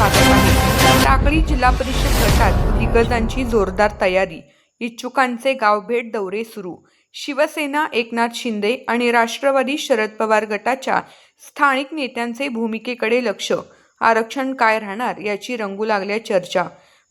स्वागत आहे. टाकळी जिल्हा परिषद गटात दिग्गजांची जोरदार तयारी. इच्छुकांचे गावभेट दौरे सुरू. शिवसेना एकनाथ शिंदे आणि राष्ट्रवादी शरद पवार गटाच्या स्थानिक नेत्यांचे भूमिकेकडे लक्ष. आरक्षण काय राहणार याची रंगू लागल्या चर्चा.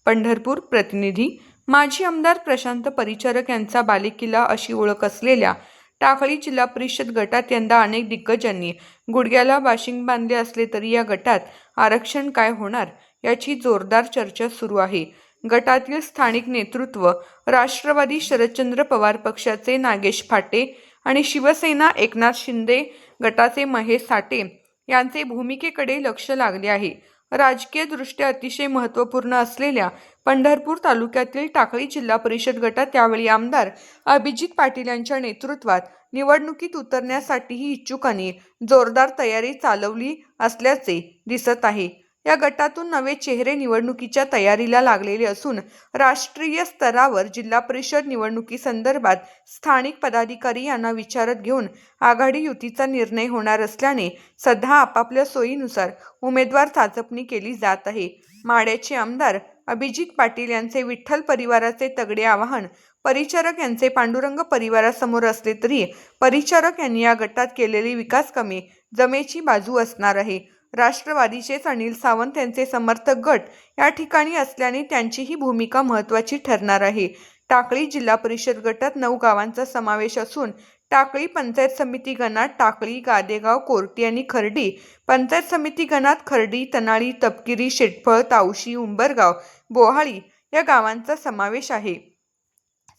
पंढरपूर प्रतिनिधी माजी आमदार प्रशांत परिचारक यांचा बालेकिल्ला अशी ओळख असलेल्या टाकळी जिल्हा परिषद गटात यंदा अनेक दिग्गजांनी गुडघ्याला बाशिंग बांधले असले तरी या गटात आरक्षण काय होणार याची जोरदार चर्चा सुरू आहे. गटातील स्थानिक नेतृत्व राष्ट्रवादी शरदचंद्र पवार पक्षाचे नागेश फाटे आणि शिवसेना एकनाथ शिंदे गटाचे महेश साठे यांचे भूमिकेकडे लक्ष लागले आहे. राजकीयदृष्ट्या अतिशय महत्त्वपूर्ण असलेल्या पंढरपूर तालुक्यातील टाकळी जिल्हा परिषद गटात त्यावेळी आमदार अभिजित पाटील यांच्या नेतृत्वात निवडणुकीत उतरण्यासाठीही इच्छुकांनी जोरदार तयारी चालवली असल्याचे दिसत आहे. या गटातून नवे चेहरे निवडणुकीच्या तयारीला लागलेले असून राष्ट्रीय स्तरावर जिल्हा परिषद निवडणुकीसंदर्भात स्थानिक पदाधिकारी यांना विचारत घेऊन आघाडी युतीचा निर्णय होणार असल्याने सध्या आपापल्या सोयीनुसार उमेदवार चाचपणी केली जात आहे. माड्याचे आमदार अभिजित पाटील यांचे विठ्ठल परिवाराचे तगडे आवाहन परिचारक यांचे पांडुरंग परिवारासमोर असले तरी परिचारक यांनी या गटात केलेली विकास कमी जमेची बाजू असणार आहे. राष्ट्रवादीचेच अनिल सावंत यांचे समर्थक गट या ठिकाणी असल्याने त्यांचीही भूमिका महत्त्वाची ठरणार आहे. टाकळी जिल्हा परिषद गटात नऊ गावांचा समावेश असून टाकळी पंचायत समिती गणात टाकळी गादेगाव कोर्टी आणि खर्डी. पंचायत समिती गणात खर्डी तनाळी तपकिरी शेटफळ तावशी उंबरगाव बोहाळी या गावांचा समावेश आहे.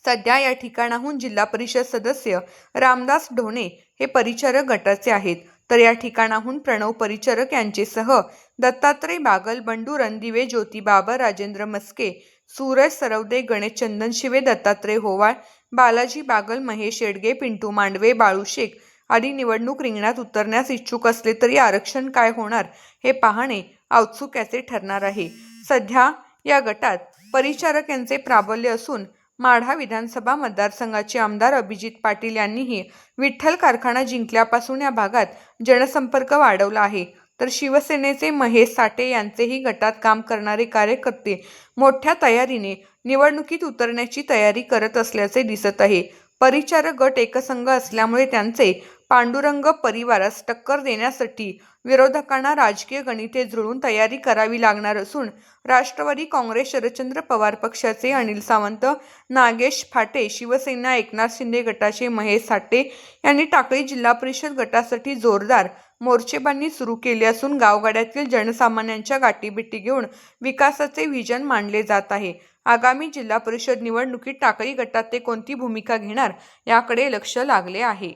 सध्या या ठिकाणाहून जिल्हा परिषद सदस्य रामदास ढोणे हे परिचारक गटाचे आहेत. तर या ठिकाणाहून प्रणव परिचारक यांचेसह दत्तात्रय बागल बंडू रणदिवे ज्योती बाबर राजेंद्र मस्के सूरज सरवदे गणेश चंदन शिवे दत्तात्रय होवाळ बालाजी बागल महेश येडगे पिंटू मांडवे बाळू शेख आदी निवडणूक रिंगणात उतरण्यास इच्छुक असले तरी आरक्षण काय होणार हे पाहणे औत्सुक्याचे ठरणार आहे. सध्या या गटात परिचारक यांचे प्राबल्य असून माढा विधानसभा मतदारसंघाचे आमदार अभिजित पाटील यांनीही विठ्ठल कारखाना जिंकल्यापासून या भागात जनसंपर्क वाढवला आहे. तर शिवसेनेचे महेश साठे यांचेही गटात काम करणारे कार्यकर्ते मोठ्या तयारीने निवडणुकीत उतरण्याची तयारी करत असल्याचे दिसत आहे. परिचारक गट एकसंघ असल्यामुळे त्यांचे पांडुरंग परिवारास टक्कर देण्यासाठी विरोधकांना राजकीय गणिते जुळून तयारी करावी लागणार असून राष्ट्रवादी काँग्रेस शरदचंद्र पवार पक्षाचे अनिल सावंत नागेश फाटे शिवसेना एकनाथ शिंदे गटाचे महेश साठे यांनी टाकळी जिल्हा परिषद गटासाठी जोरदार मोर्चेबांनी सुरू केली असून गावगाड्यातील जनसामान्यांच्या गाठीभेटी घेऊन विकासाचे व्हिजन मांडले जात आहे. आगामी जिल्हा परिषद निवडणुकीत टाकळी गटात ते कोणती भूमिका घेणार याकडे लक्ष लागले आहे.